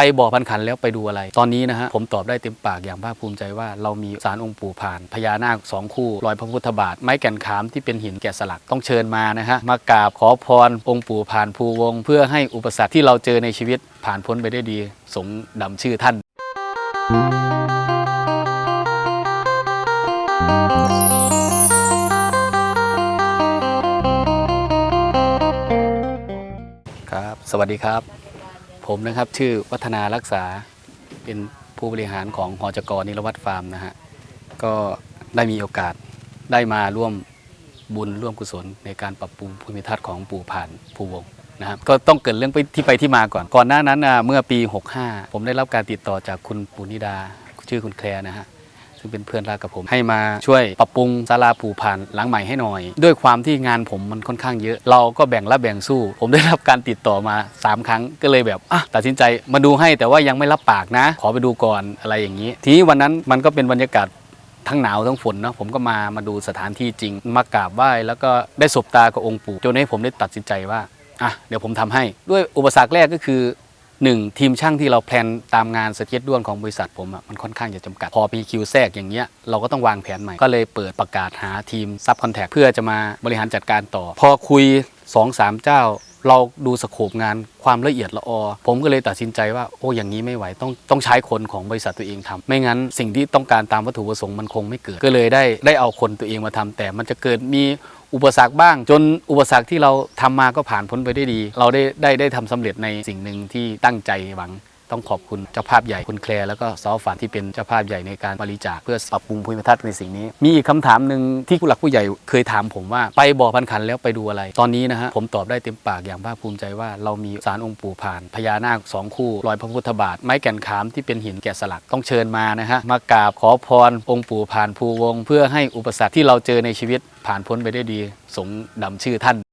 ไปบ่อพันขันแล้วไปดูอะไร ตอนนี้นะฮะผมตอบได้เต็มปากอย่างภาคภูมิใจว่าเรามีสารองค์ปู่ผ่านพญานาคสองคู่รอยพระพุทธบาท ไม้แก่นขามที่เป็นหินแกะสลักต้องเชิญมานะฮะมากราบขอพรองค์ปู่ผ่านภูวง เพื่อให้อุปสรรคที่เราเจอในชีวิตผ่านพ้นไปได้ดี สมดำชื่อท่าน ครับ สวัสดีครับ ผมนะครับ ชื่อวัฒนารักษาเป็นผู้บริหารของหอจกรนิรวัตฟาร์มนะฮะก็ได้มีโอกาสได้มาร่วมบุญร่วมกุศลในการปรับปรุงภูมิทัศน์ของปู่ผ่านภูวงศ์นะครับก็ต้องเกิดเรื่องไปที่ไปที่มาก่อน ก่อนหน้านั้นเมื่อปี 65 ผมได้รับการติดต่อจากคุณปูนิดา ชื่อคุณแคลนะฮะ ซึ่งเป็นเพื่อนรักกับผม ให้มาช่วยปรับปรุงศาลาปู่ผ่านหลังใหม่ให้หน่อย ด้วยความที่งานผมมันค่อนข้างเยอะ เราก็แบ่งรับแบ่งสู้ ผมได้รับการติดต่อมา 3 ครั้งก็เลยแบบอะตัดสินใจมาดูให้แต่ว่ายังไม่รับปากนะ ขอไปดูก่อนอะไรอย่างนี้ ทีนี้วันนั้นมันก็เป็นบรรยากาศทั้งหนาวทั้งฝนเนาะผมก็มามาดูสถานที่จริง มากราบไหว้แล้วก็ได้สบตากับองค์ปู่จนให้ผมได้ตัดสินใจว่าอะเดี๋ยวผมทำให้ด้วยอุปสรรคแรกก็คือ หนึ่งทีมช่างที่เราแพลนตามงานสเก็ตด้วนของบริษัทผมอะมันค่อนข้างจะจำกัด พอมีคิวแทรกอย่างเงี้ยเราก็ต้องวางแผนใหม่ ก็เลยเปิดประกาศหาทีมซับคอนแทคเพื่อจะมาบริหารจัดการต่อ พอคุย 2-3 เจ้า เราดูสโคปงานความละเอียดละออ ผมก็เลยตัดสินใจว่าโอ้อย่างนี้ไม่ไหวต้องต้องใช้คนของบริษัทตัวเองทำไม่งั้นสิ่งที่ต้องการตามวัตถุประสงค์มันคงไม่เกิด ก็เลยได้ได้เอาคนตัวเองมาทำแต่มันจะเกิดมี อุปสรรคบ้าง จนอุปสรรคที่เราทำมาก็ผ่านพ้นไปได้ดี เราได้ได้ได้ทำสำเร็จในสิ่งหนึ่งที่ตั้งใจหวัง ต้องขอบคุณเจ้าภาพใหญ่คุณแคลร์แล้วก็ซอฝันที่เป็นเจ้าภาพใหญ่ในการบริจาคเพื่อปรับปรุงภูมิทัศน์ในสิ่งนี้ มีอีกคำถามหนึ่งที่ผู้หลักผู้ใหญ่เคยถามผมว่าไปบ่อพันขันแล้วไปดูอะไร ตอนนี้นะฮะผมตอบได้เต็มปากอย่างภาคภูมิใจว่าเรามีสารองค์ปู่ผ่านพญานาคสองคู่รอยพระพุทธบาท ไม้แก่นขามที่เป็นหินแกะสลักต้องเชิญมานะฮะมากราบขอพรองค์ปู่ผ่านภูวง เพื่อให้อุปสรรคที่เราเจอในชีวิตผ่านพ้นไปได้ดี สมดำชื่อท่าน